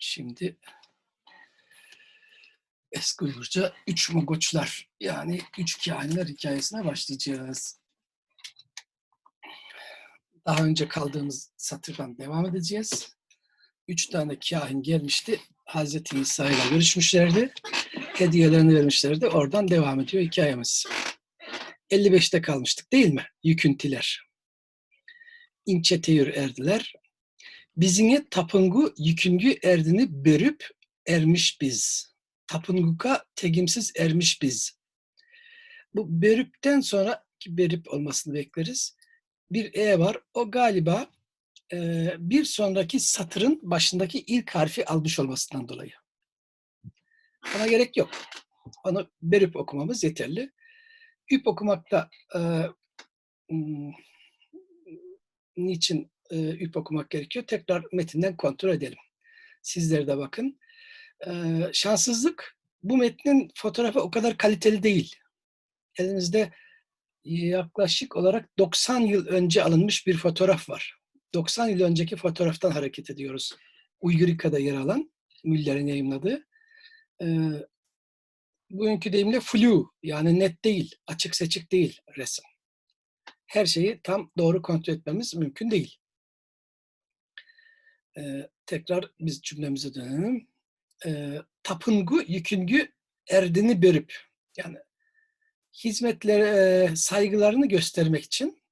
Şimdi eski Uygurca üç mogoçlar yani üç kahinler hikayesine başlayacağız. Daha önce kaldığımız satırdan devam edeceğiz. Üç tane kahin gelmişti. Hazreti İsa ile görüşmüşlerdi. Hediyelerini vermişlerdi. Oradan devam ediyor hikayemiz. 55'te kalmıştık değil mi? Yüküntiler. İnçe teyür erdiler. Bizine tapıngu yüküngü erdini börüp ermiş biz. Tapınguka tegimsiz ermiş biz. Bu börüpten sonra ki berip olmasını bekleriz. Bir e var. O galiba e, bir sonraki satırın başındaki ilk harfi almış olmasından dolayı. Ona gerek yok. Onu berip okumamız yeterli. Üp okumakta e, hmm, niçin e, üp okumak gerekiyor? Tekrar metinden kontrol edelim. Sizler de bakın. E, şanssızlık bu metnin fotoğrafı o kadar kaliteli değil. Elinizde yaklaşık olarak 90 yıl önce alınmış bir fotoğraf var. 90 yıl önceki fotoğraftan hareket ediyoruz. Uygurika'da yer alan, Müller'in yayınladığı. E, bugünkü deyimle flu yani net değil, açık seçik değil resim. Her şeyi tam doğru kontrol etmemiz mümkün değil. Ee, tekrar biz cümlemize dönelim. Ee, tapıngu yüküngü erdini börüp yani hizmetlere saygılarını göstermek için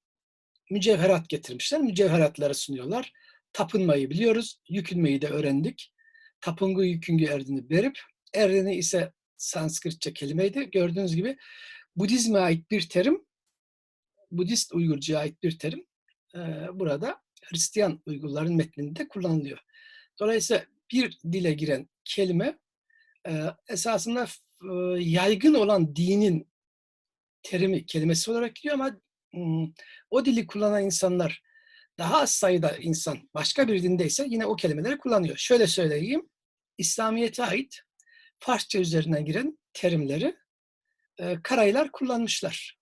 mücevherat getirmişler. Mücevheratları sunuyorlar. Tapınmayı biliyoruz. Yükünmeyi de öğrendik. Tapıngu yüküngü erdini berip erdini ise Sanskritçe kelimeydi. Gördüğünüz gibi Budizme ait bir terim, Budist Uygurcuya ait bir terim e, burada Hristiyan Uygurların metninde kullanılıyor. Dolayısıyla bir dile giren kelime e, esasında e, yaygın olan dinin terimi, kelimesi olarak gidiyor ama hmm, o dili kullanan insanlar daha az sayıda insan başka bir dindeyse yine o kelimeleri kullanıyor. Şöyle söyleyeyim, İslamiyet'e ait Farsça üzerinden giren terimleri e, Karaylar kullanmışlar.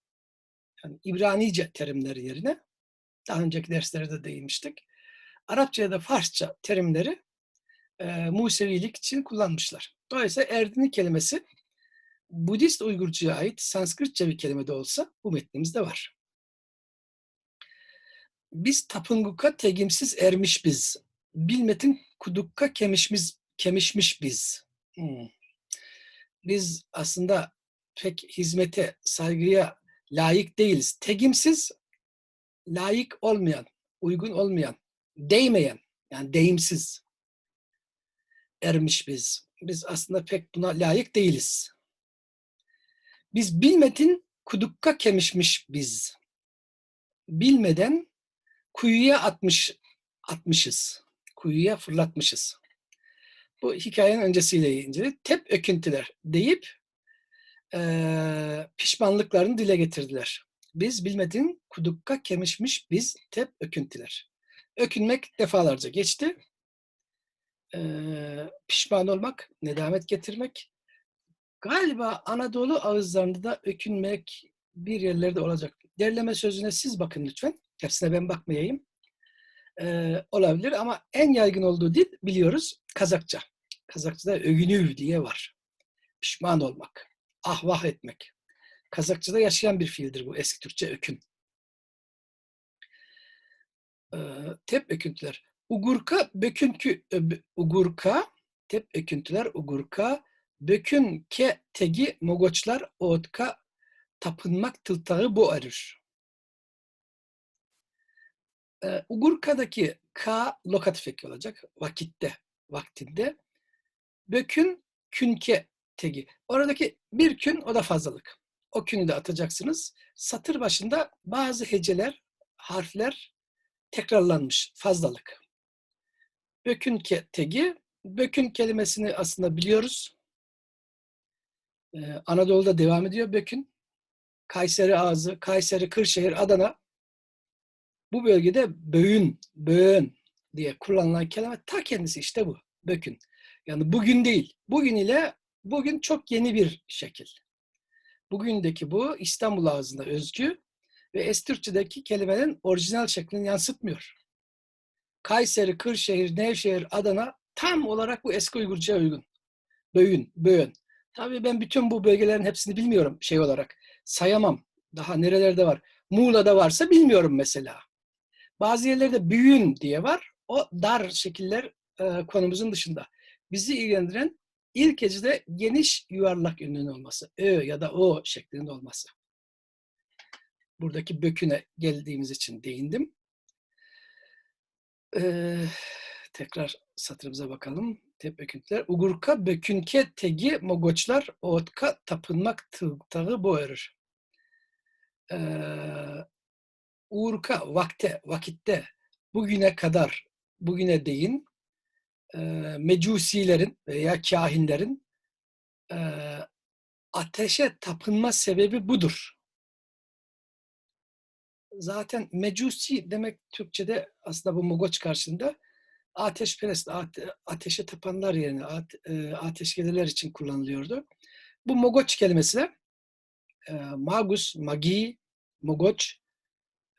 Yani İbranice terimleri yerine daha önceki derslerde değinmiştik. Arapça ya da Farsça terimleri e, Musevilik için kullanmışlar. Dolayısıyla Erdini kelimesi Budist Uygurcuya ait Sanskritçe bir kelime de olsa bu metnimizde var. Biz tapınguka tegimsiz ermiş biz. Bilmetin kudukka kemişmiş, kemişmiş biz. Hmm biz aslında pek hizmete, saygıya layık değiliz. Tegimsiz, layık olmayan, uygun olmayan, değmeyen, yani deyimsiz ermiş biz. Biz aslında pek buna layık değiliz. Biz bilmedin kudukka kemişmiş biz. Bilmeden kuyuya atmış atmışız. Kuyuya fırlatmışız bu hikayenin öncesiyle ilgili tep öküntüler deyip e, pişmanlıklarını dile getirdiler. Biz bilmediğin kudukka kemişmiş biz tep öküntüler. Ökünmek defalarca geçti. E, pişman olmak, nedamet getirmek. Galiba Anadolu ağızlarında da ökünmek bir yerlerde olacak. Derleme sözüne siz bakın lütfen. Hepsine ben bakmayayım. Ee, olabilir ama en yaygın olduğu dil biliyoruz Kazakça. Kazakçada övünüv diye var. Pişman olmak, ahvah etmek. Kazakçada yaşayan bir fiildir bu eski Türkçe ökün. Ee, tep öküntüler. Ugurka, bökünkü, ugurka, tep öküntüler, ugurka, bökün ke tegi mogoçlar otka tapınmak tıltağı bu arır. Ee, Ugurka'daki ka lokatif eki olacak vakitte, vaktinde. Bökün künke tegi. Oradaki bir kün o da fazlalık. O künü de atacaksınız. Satır başında bazı heceler, harfler tekrarlanmış. Fazlalık. Bökün ke tegi. Bökün kelimesini aslında biliyoruz. Ee, Anadolu'da devam ediyor bökün. Kayseri ağzı, Kayseri, Kırşehir, Adana. Bu bölgede böğün, böğün diye kullanılan kelime ta kendisi işte bu. Bökün. Yani bugün değil. Bugün ile bugün çok yeni bir şekil. Bugündeki bu İstanbul ağzında özgü ve Estürkçedeki kelimelerin orijinal şeklini yansıtmıyor. Kayseri, Kırşehir, Nevşehir, Adana tam olarak bu eski Uygurca'ya uygun. Böğün, böğün. Tabii ben bütün bu bölgelerin hepsini bilmiyorum şey olarak. Sayamam. Daha nerelerde var? Muğla'da varsa bilmiyorum mesela. Bazı yerlerde büyün diye var. O dar şekiller e, konumuzun dışında. Bizi ilgilendiren ilk hecede geniş yuvarlak ünlünün olması. Ö ya da o şeklinde olması. Buradaki böküne geldiğimiz için değindim. Ee, tekrar satırımıza bakalım. Tep böküntüler. Ugurka bökünke tegi mogoçlar otka tapınmak tıltağı boğarır. Ee, Uğurka vakte, vakitte bugüne kadar, bugüne değin e, mecusilerin veya kahinlerin e, ateşe tapınma sebebi budur. Zaten mecusi demek Türkçe'de aslında bu Mogoç karşısında ateşperest, ate, ateşe tapanlar yerine ate, için kullanılıyordu. Bu Mogoç kelimesi de e, magus, magi, Mogoç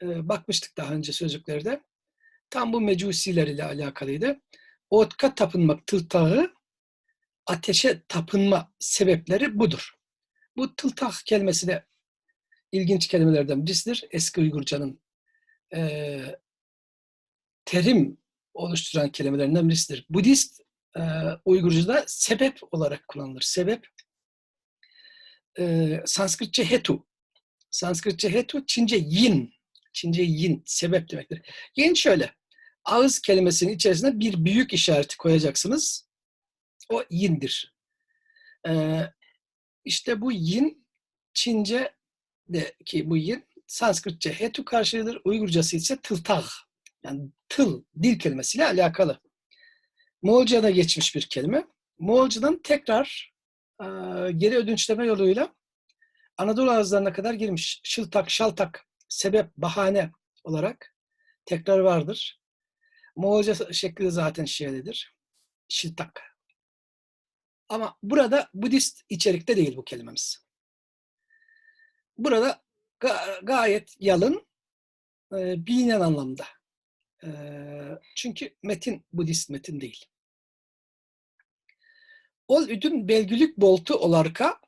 e, bakmıştık daha önce sözlüklerde. Tam bu mecusiler ile alakalıydı. Otka tapınmak tıltağı ateşe tapınma sebepleri budur. Bu tıltah kelimesi de ilginç kelimelerden birisidir. Eski Uygurcanın e, terim oluşturan kelimelerinden birisidir. Budist e, Uygurca'da sebep olarak kullanılır. Sebep e, Sanskritçe hetu. Sanskritçe hetu, Çince yin. Çince yin, sebep demektir. Yin şöyle, ağız kelimesinin içerisine bir büyük işareti koyacaksınız. O yindir. Ee, işte bu yin, Çince de ki bu yin, Sanskritçe hetu karşılığıdır. Uygurcası ise tıltağ. Yani tıl, dil kelimesiyle alakalı. Moğolca'da geçmiş bir kelime. Moğolcadan tekrar e, geri ödünçleme yoluyla Anadolu ağızlarına kadar girmiş. Şıltak, şaltak, sebep, bahane olarak tekrar vardır. Moğolca şekli zaten şiirlidir. Şıltak. Ama burada Budist içerikte değil bu kelimemiz. Burada ga- gayet yalın, e, bilinen anlamda. E, çünkü metin Budist metin değil. Ol üdün belgülük boltu olarka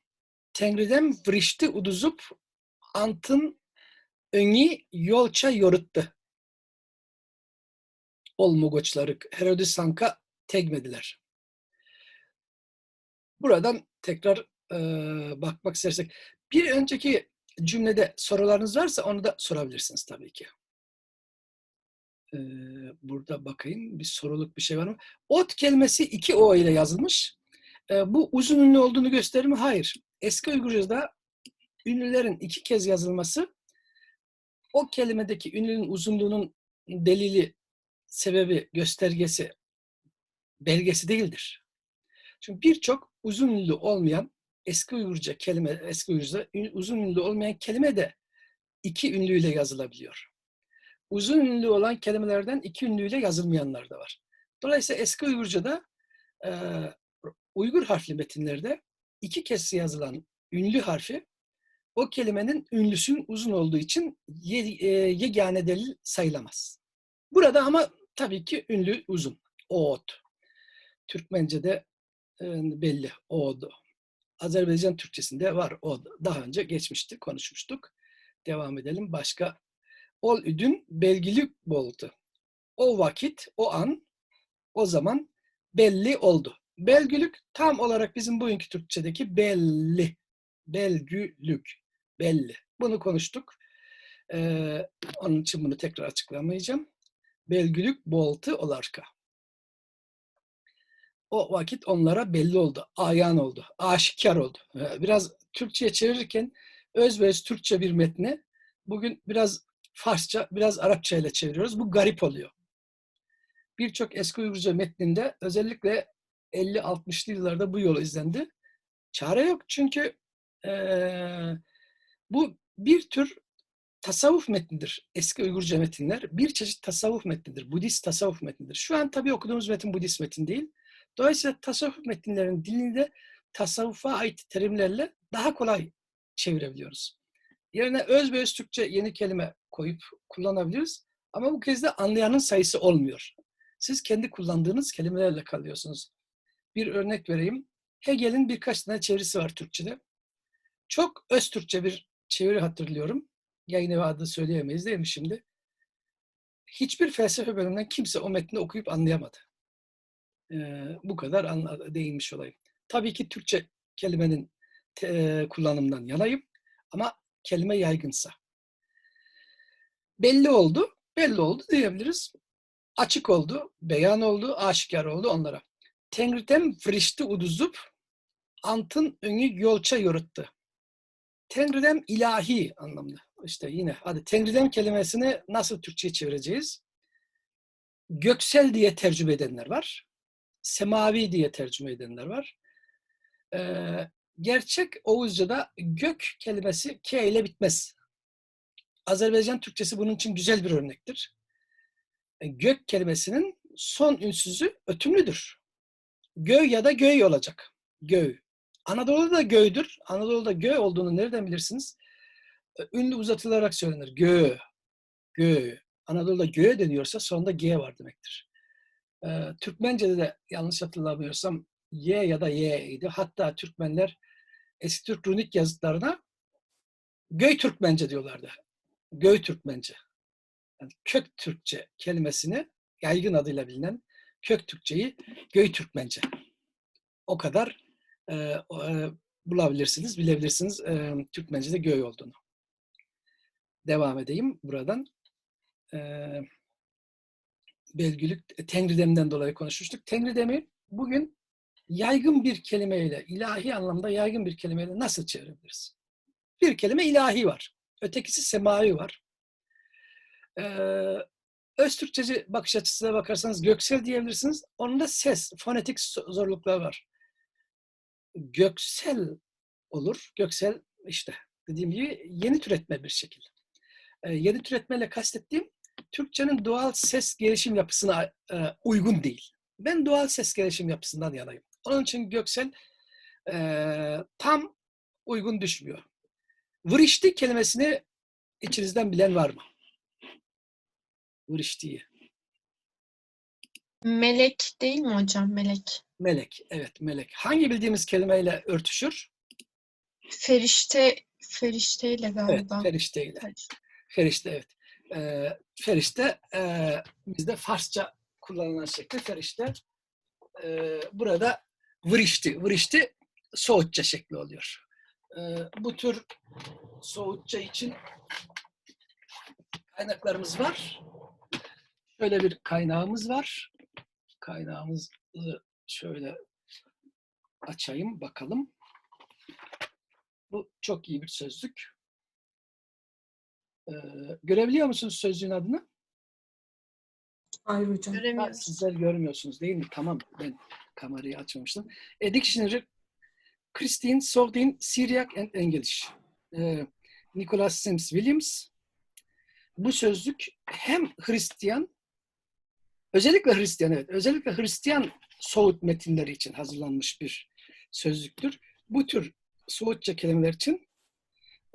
Tengriden vrişti uduzup antın öni yolça yoruttu. Ol mugoçları Herodis Sanka tegmediler. Buradan tekrar e, bakmak istersek bir önceki cümlede sorularınız varsa onu da sorabilirsiniz tabii ki. Ee, burada bakayım bir soruluk bir şey var mı? Ot kelimesi iki O ile yazılmış. Ee, bu uzun ünlü olduğunu gösterir mi? Hayır. Eski Uygurca'da ünlülerin iki kez yazılması o kelimedeki ünlünün uzunluğunun delili, sebebi, göstergesi, belgesi değildir. Çünkü birçok uzun ünlü olmayan eski Uygurca kelime, eski Uygurca uzun ünlü olmayan kelime de iki ünlüyle yazılabiliyor. Uzun ünlü olan kelimelerden iki ünlüyle yazılmayanlar da var. Dolayısıyla eski Uygurca'da e, Uygur harfli metinlerde iki kez yazılan ünlü harfi o kelimenin ünlüsünün uzun olduğu için ye, e, yegane delil sayılamaz. Burada ama tabii ki ünlü uzun. Oğut. Türkmence'de e, belli. Oğdu. Azerbaycan Türkçesinde var. O daha önce geçmişti, konuşmuştuk. Devam edelim. Başka ol üdün belgili boltu. O vakit, o an, o zaman belli oldu. Belgülük tam olarak bizim bugünkü Türkçedeki belli. Belgülük. Belli. Bunu konuştuk. Ee, onun için bunu tekrar açıklamayacağım. Belgülük boltu olarka. O vakit onlara belli oldu. Ayan oldu. Aşikar oldu. Ee, biraz Türkçe'ye çevirirken özbeöz Türkçe bir metni bugün biraz Farsça, biraz Arapça ile çeviriyoruz. Bu garip oluyor. Birçok eski Uygurca metninde özellikle 50-60'lı yıllarda bu yolu izlendi. Çare yok çünkü ee, bu bir tür tasavvuf metnidir. Eski Uygurca metinler bir çeşit tasavvuf metnidir. Budist tasavvuf metnidir. Şu an tabii okuduğumuz metin Budist metin değil. Dolayısıyla tasavvuf metinlerin dilinde tasavvufa ait terimlerle daha kolay çevirebiliyoruz. Yerine öz ve öz Türkçe yeni kelime koyup kullanabiliriz. Ama bu kez de anlayanın sayısı olmuyor. Siz kendi kullandığınız kelimelerle kalıyorsunuz. Bir örnek vereyim. Hegel'in birkaç tane çevirisi var Türkçe'de. Çok öz Türkçe bir çeviri hatırlıyorum. Yayın evi adı söyleyemeyiz değil mi şimdi? Hiçbir felsefe bölümünden kimse o metni okuyup anlayamadı. Ee, bu kadar anla, değinmiş olayım. Tabii ki Türkçe kelimenin te, kullanımından yanayım ama kelime yaygınsa. Belli oldu, belli oldu diyebiliriz. Açık oldu, beyan oldu, aşikar oldu onlara. Tengritem frişti uduzup antın önü yolça yoruttu. Tengridem ilahi anlamda. İşte yine hadi Tengridem kelimesini nasıl Türkçe'ye çevireceğiz? Göksel diye tercüme edenler var. Semavi diye tercüme edenler var. Ee, gerçek Oğuzca'da gök kelimesi K ile bitmez. Azerbaycan Türkçesi bunun için güzel bir örnektir. E, gök kelimesinin son ünsüzü ötümlüdür. Göy ya da göy olacak. Göy. Anadolu'da da göydür. Anadolu'da göy olduğunu nereden bilirsiniz? E, ünlü uzatılarak söylenir. Gö, gö. Anadolu'da gö deniyorsa sonunda G var demektir. Ee, Türkmence'de de yanlış hatırlamıyorsam Y ya da Y idi. Hatta Türkmenler eski Türk runik yazıtlarına Göy Türkmence diyorlardı. Göy Türkmence. Yani kök Türkçe kelimesini yaygın adıyla bilinen kök Türkçeyi Göy Türkmence. O kadar e, e, bulabilirsiniz, bilebilirsiniz e, Türkmence'de göy olduğunu. Devam edeyim buradan. E, Belgülük, Tengridem'den dolayı konuşmuştuk. Tengridem'i bugün yaygın bir kelimeyle, ilahi anlamda yaygın bir kelimeyle nasıl çevirebiliriz? Bir kelime ilahi var. Ötekisi semavi var. Ee, öz bakış açısına bakarsanız göksel diyebilirsiniz. Onun da ses, fonetik zorluklar var. Göksel olur. Göksel işte dediğim gibi yeni türetme bir şekil. Ee, yeni türetmeyle kastettiğim Türkçenin doğal ses gelişim yapısına e, uygun değil. Ben doğal ses gelişim yapısından yanayım. Onun için Göksel e, tam uygun düşmüyor. Vrişti kelimesini içinizden bilen var mı? Vrişti'yi. Melek değil mi hocam? Melek. Melek, evet melek. Hangi bildiğimiz kelimeyle örtüşür? Ferişte, ferişteyle Evet, galiba. ferişteyle. Ferişte. Ferişte, evet. Ee, ferişte e, bizde Farsça kullanılan şekli ferişte. Ee, burada vrişti. Vrişti Soğutça şekli oluyor. Ee, bu tür Soğutça için kaynaklarımız var. Şöyle bir kaynağımız var. Kaynağımızı şöyle açayım bakalım. Bu çok iyi bir sözlük. Ee, görebiliyor musunuz sözlüğün adını? Hayır hocam. Ha, Göremiyoruz. sizler görmüyorsunuz değil mi? Tamam ben kamerayı açmamıştım. A Dictionary Christine Sordin Syriac and English. Ee, Nicholas Sims Williams. Bu sözlük hem Hristiyan özellikle Hristiyan evet özellikle Hristiyan Soğut metinleri için hazırlanmış bir sözlüktür. Bu tür Soğutça kelimeler için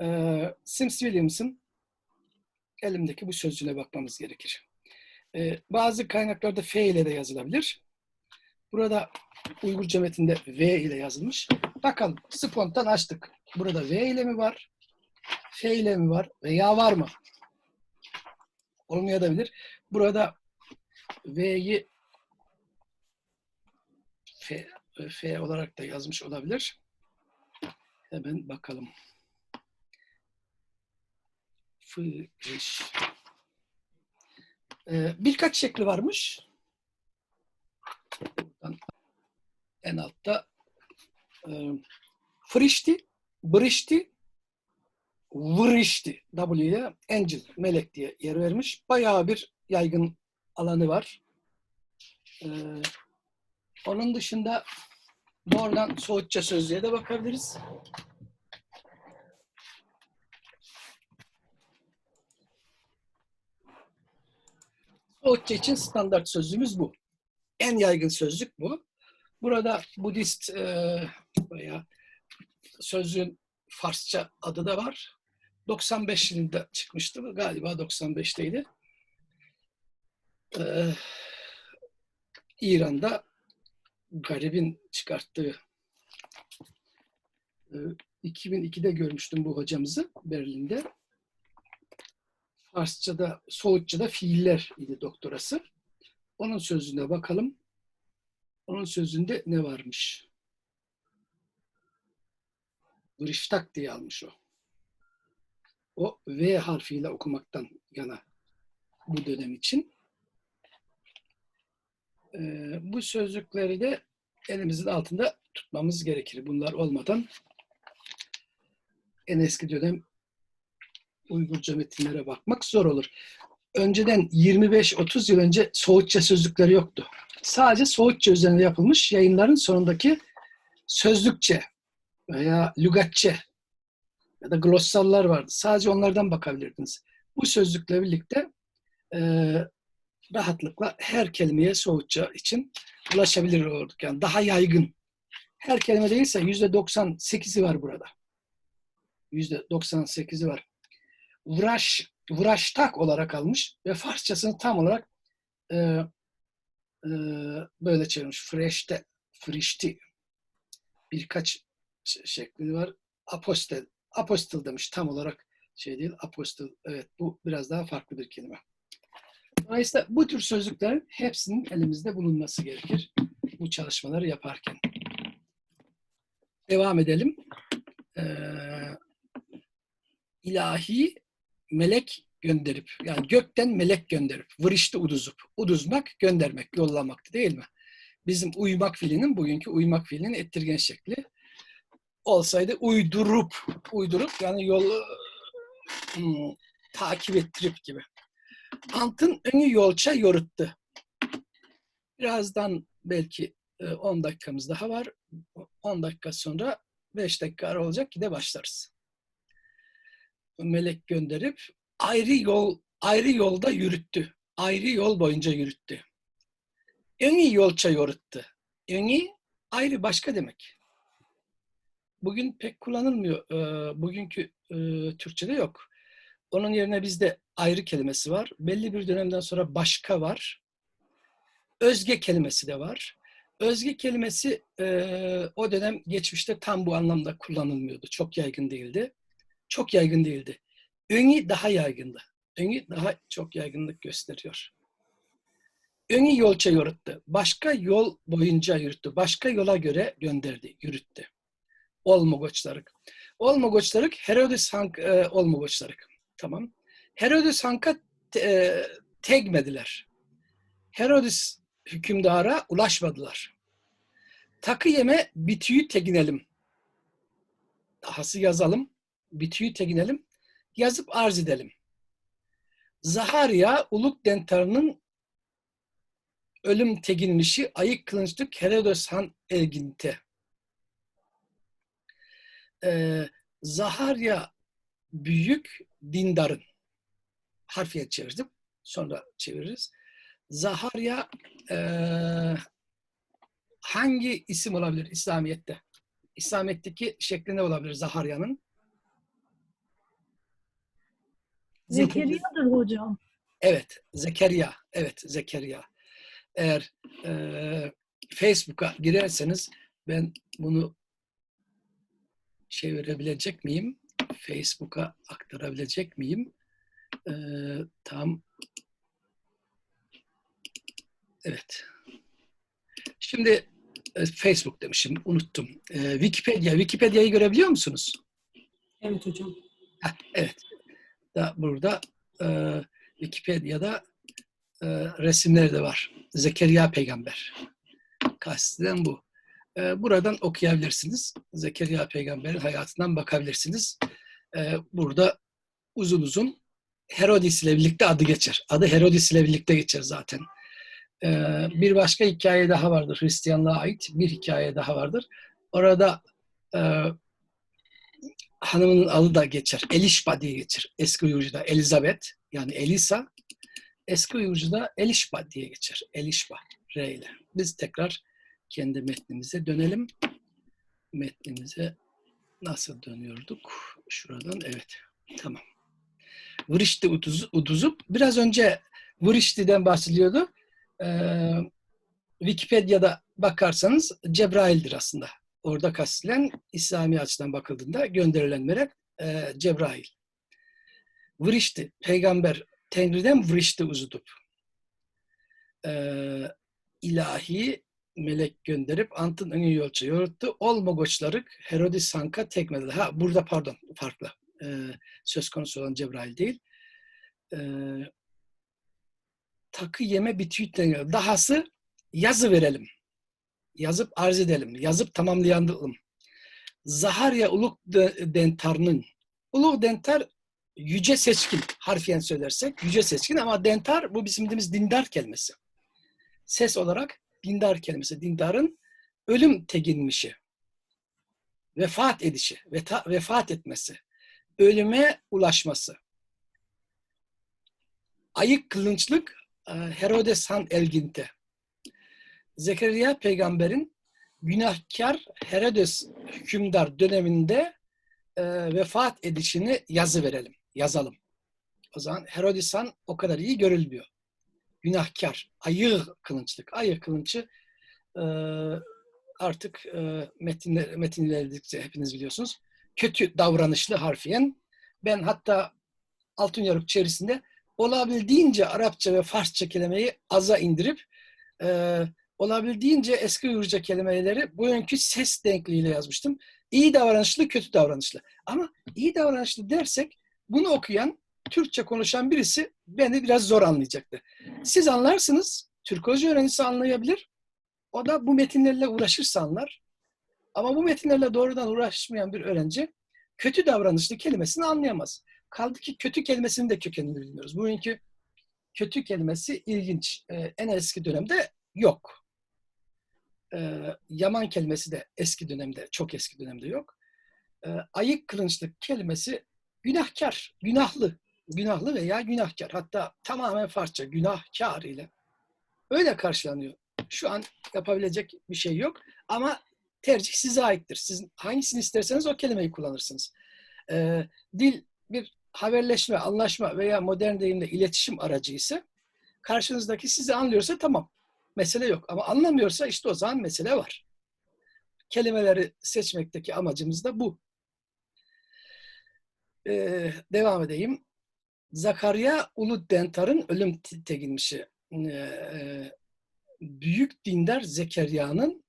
e, Sims Williams'ın elimdeki bu sözcüğüne bakmamız gerekir. Ee, bazı kaynaklarda F ile de yazılabilir. Burada Uygurca metinde V ile yazılmış. Bakalım spontan açtık. Burada V ile mi var? F ile mi var? Veya var mı? Olmayabilir. Burada V'yi F, F olarak da yazmış olabilir. Hemen bakalım. Fış. Ee, birkaç şekli varmış. En altta e, frişti, brişti, vrişti. W ile angel, melek diye yer vermiş. Bayağı bir yaygın alanı var. Ee, onun dışında doğrudan Soğutça sözlüğe de bakabiliriz. Soğutça için standart sözlüğümüz bu. En yaygın sözlük bu. Burada Budist e, veya sözlüğün Farsça adı da var. 95 yılında çıkmıştı. Galiba 95'teydi. Ee, İran'da garibin çıkarttığı e, 2002'de görmüştüm bu hocamızı Berlin'de. Farsça'da, Soğutça'da fiiller idi doktorası. Onun sözüne bakalım. Onun sözünde ne varmış? Griştak diye almış o. O V harfiyle okumaktan yana bu dönem için. Ee, bu sözlükleri de elimizin altında tutmamız gerekir. Bunlar olmadan en eski dönem Uygurca metinlere bakmak zor olur. Önceden 25-30 yıl önce Soğutça sözlükleri yoktu. Sadece Soğutça üzerine yapılmış yayınların sonundaki sözlükçe veya lügatçe ya da glossallar vardı. Sadece onlardan bakabilirdiniz. Bu sözlükle birlikte e, rahatlıkla her kelimeye Soğutça için ulaşabilir olduk. Yani daha yaygın. Her kelime değilse yüzde 98'i var burada. Yüzde 98'i var. Vraş, vraştak olarak almış ve Farsçasını tam olarak e, e, böyle çevirmiş. Freşte, frişti. Birkaç şekli var. Apostel, apostel demiş tam olarak şey değil. Apostel, evet bu biraz daha farklı bir kelime. Dolayısıyla bu tür sözlüklerin hepsinin elimizde bulunması gerekir bu çalışmaları yaparken. Devam edelim. Ee, ilahi melek gönderip, yani gökten melek gönderip, vırıştı uduzup, uduzmak, göndermek, yollamaktı değil mi? Bizim uymak fiilinin, bugünkü uymak fiilinin ettirgen şekli olsaydı uydurup, uydurup yani yol hmm, takip ettirip gibi. Antın önü yolça yoruttu. Birazdan belki e, 10 dakikamız daha var. 10 dakika sonra 5 dakika ara olacak ki de başlarız. Melek gönderip ayrı yol ayrı yolda yürüttü. Ayrı yol boyunca yürüttü. Önü yolça yoruttu. Önü ayrı başka demek. Bugün pek kullanılmıyor. E, Bugünkü e, Türkçe'de yok. Onun yerine bizde ayrı kelimesi var. Belli bir dönemden sonra başka var. Özge kelimesi de var. Özge kelimesi e, o dönem geçmişte tam bu anlamda kullanılmıyordu. Çok yaygın değildi. Çok yaygın değildi. Önü daha yaygındı. Önü daha çok yaygınlık gösteriyor. Önü yolça yürüttü. Başka yol boyunca yürüttü. Başka yola göre gönderdi, yürüttü. Olmogoçlarık. Olmogoçlarık Herodes Hank e, Olmogoçlarık. Tamam. Herodes Hank'a e, tegmediler. Herodes hükümdara ulaşmadılar. Takı yeme bitüyü teginelim. Dahası yazalım. Bitüyü teginelim. Yazıp arz edelim. Zaharya Uluk Dentar'ın ölüm teginmişi ayık kılınçlık Herodes Han elginte. Ee, Zaharya büyük dindarın harfiyet çevirdim. Sonra çeviririz. Zaharya eee, hangi isim olabilir İslamiyet'te? İslamiyet'teki şekli ne olabilir Zaharya'nın? Zekeriya'dır hocam. Evet, Zekeriya. Evet, Zekeriya. Eğer eee, Facebook'a girerseniz ben bunu çevirebilecek miyim? Facebook'a aktarabilecek miyim? Eee, tam Evet. Şimdi e, Facebook demişim, unuttum. Eee, Wikipedia, Wikipedia'yı görebiliyor musunuz? Evet hocam. Heh, evet. Da burada e, Wikipedia'da e, resimleri de var. Zekeriya peygamber. Kasteden bu. E, buradan okuyabilirsiniz. Zekeriya peygamberin hayatından bakabilirsiniz. E, burada uzun uzun Herodis ile birlikte adı geçer. Adı Herodis ile birlikte geçer zaten. E, bir başka hikaye daha vardır. Hristiyanlığa ait bir hikaye daha vardır. Orada e, hanımının adı da geçer. Elişba diye geçer. Eski Uygurca'da Elizabeth yani Elisa. Eski Uygurca'da Elişba diye geçer. Elişba R ile. Biz tekrar kendi metnimize dönelim. Metnimize nasıl dönüyorduk? Şuradan evet. Tamam. Vrişti uduzu, uduzup biraz önce Vrişti'den bahsediyordu. Ee, Wikipedia'da bakarsanız Cebrail'dir aslında. Orada kastedilen İslami açıdan bakıldığında gönderilen melek e, Cebrail. Vrişti, peygamber Tenriden vrişti uzudup. E, ilahi melek gönderip antın önü yolcu yoruttu. Olma goçlarık Herodis Hank'a tekmedi. Ha burada pardon farklı. E, söz konusu olan Cebrail değil. E, takı yeme bitüyütten dahası yazı verelim. Yazıp arz edelim. Yazıp tamamlayalım. Zaharya Uluk de- Dentar'ın Uluk Dentar yüce seçkin harfiyen söylersek yüce seçkin ama dentar bu bizim bildiğimiz dindar kelimesi. Ses olarak dindar kelimesi. Dindarın ölüm teginmişi. Vefat edişi. Veta, vefat etmesi. Ölüme ulaşması. Ayık kılınçlık e, Herodes Han Elginte. Zekeriya peygamberin günahkar Herodes hükümdar döneminde e, vefat edişini yazı verelim, yazalım. O zaman Herodes Han o kadar iyi görülmüyor. Günahkar, ayı kılınçlık. Ayı kılınçı e, artık e, metinler, metinlerdikçe hepiniz biliyorsunuz. Kötü davranışlı harfiyen. Ben hatta Altın Yarık içerisinde olabildiğince Arapça ve Farsça kelimeyi aza indirip e, olabildiğince eski Uygurca kelimeleri bu yönkü ses denkliğiyle yazmıştım. İyi davranışlı, kötü davranışlı. Ama iyi davranışlı dersek bunu okuyan, Türkçe konuşan birisi beni biraz zor anlayacaktı. Siz anlarsınız, Türkoloji öğrencisi anlayabilir. O da bu metinlerle uğraşırsa anlar. Ama bu metinlerle doğrudan uğraşmayan bir öğrenci kötü davranışlı kelimesini anlayamaz. Kaldı ki kötü kelimesinin de kökenini bilmiyoruz. Bugünkü kötü kelimesi ilginç. Ee, en eski dönemde yok. Ee, yaman kelimesi de eski dönemde, çok eski dönemde yok. Ee, ayık kılınçlık kelimesi günahkar, günahlı, günahlı veya günahkar. Hatta tamamen Farsça günahkar ile öyle karşılanıyor. Şu an yapabilecek bir şey yok ama tercih size aittir. Siz hangisini isterseniz o kelimeyi kullanırsınız. Ee, dil bir haberleşme, anlaşma veya modern deyimle iletişim aracı ise karşınızdaki sizi anlıyorsa tamam. Mesele yok. Ama anlamıyorsa işte o zaman mesele var. Kelimeleri seçmekteki amacımız da bu. Ee, devam edeyim. Zakariya Ulu Dentar'ın ölüm te- teginmişi. Ee, büyük dindar Zekeriya'nın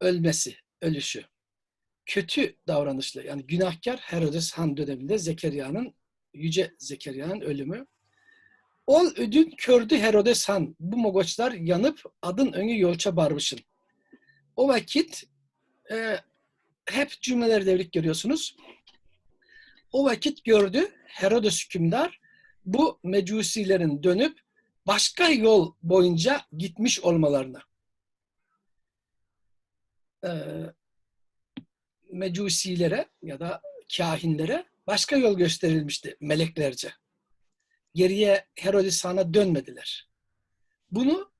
ölmesi, ölüşü. Kötü davranışlı yani günahkar Herodes Han döneminde Zekeriya'nın yüce Zekeriya'nın ölümü. Ol ödün kördü Herodes Han. Bu mogoçlar yanıp adın önü yolça barmışın. O vakit e, hep cümleleri devrik görüyorsunuz. O vakit gördü Herodes hükümdar bu mecusilerin dönüp başka yol boyunca gitmiş olmalarını. Ee, mecusilere ya da kahinlere başka yol gösterilmişti meleklerce. Geriye Herodes Han'a dönmediler. Bunu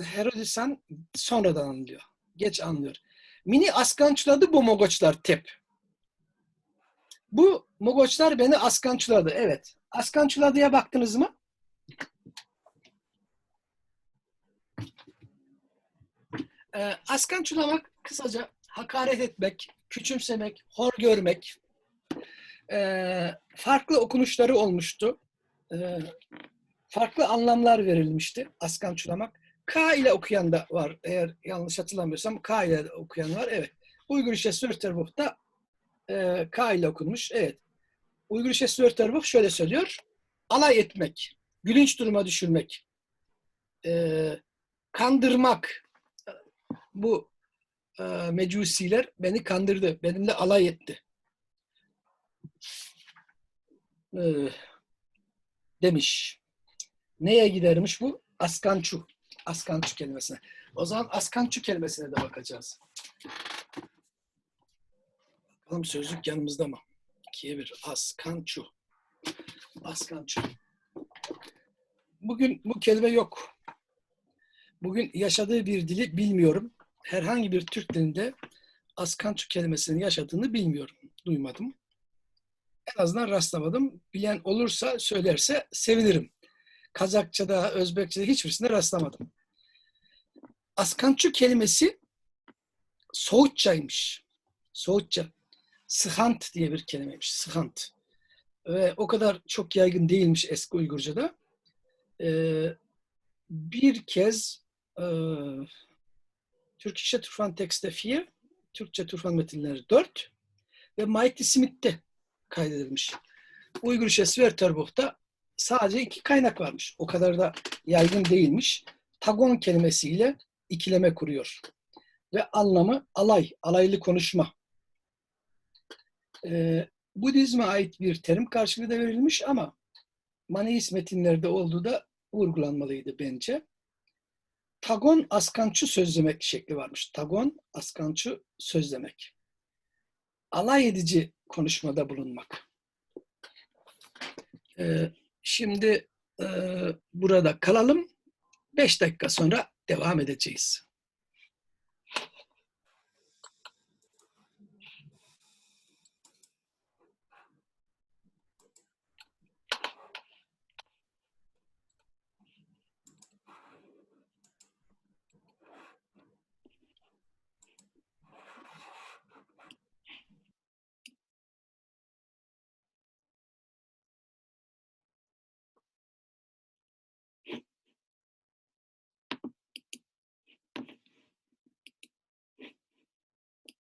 Herodes Han sonradan anlıyor. Geç anlıyor. Mini askançladı bu mogoçlar tep. Bu mogoçlar beni askançladı. Evet. Askançladıya baktınız mı? Ee, askançlamak kısaca hakaret etmek, küçümsemek, hor görmek. Ee, farklı okunuşları olmuştu. Ee, farklı anlamlar verilmişti askançlamak. K ile okuyan da var. Eğer yanlış hatırlamıyorsam K ile okuyan var. Evet. Uygur İşe Sörterbuch'ta e, K ile okunmuş. Evet. Uygur İşe Sörterbuch şöyle söylüyor. Alay etmek, gülünç duruma düşürmek, e, kandırmak. Bu e, mecusiler beni kandırdı. Benimle alay etti. E, demiş. Neye gidermiş bu? Askançu. Askançu kelimesine. O zaman askançu kelimesine de bakacağız. Bakalım sözlük yanımızda mı? İkiye bir. Askançu. Askançu. Bugün bu kelime yok. Bugün yaşadığı bir dili bilmiyorum. Herhangi bir Türk dilinde askançu kelimesinin yaşadığını bilmiyorum. Duymadım. En azından rastlamadım. Bilen olursa söylerse sevinirim. Kazakça'da, Özbekçe'de hiçbirisinde rastlamadım. Askançu kelimesi Soğutçaymış. Soğutça. Sıhant diye bir kelimeymiş. Sıhant. Ve o kadar çok yaygın değilmiş eski Uygurca'da. Ee, bir kez e, Türkçe Turfan tekste 4, Türkçe Turfan metinleri 4 ve Mighty Smith'te kaydedilmiş. Uygur Şesi ve Terbuh'ta sadece iki kaynak varmış. O kadar da yaygın değilmiş. Tagon kelimesiyle ikileme kuruyor. Ve anlamı alay, alaylı konuşma. Ee, Budizme ait bir terim karşılığı da verilmiş ama Maneist metinlerde olduğu da vurgulanmalıydı bence. Tagon askançı sözlemek şekli varmış. Tagon askançı sözlemek. Alay edici konuşmada bulunmak. Ee, şimdi e, burada kalalım. Beş dakika sonra devam edeceğiz.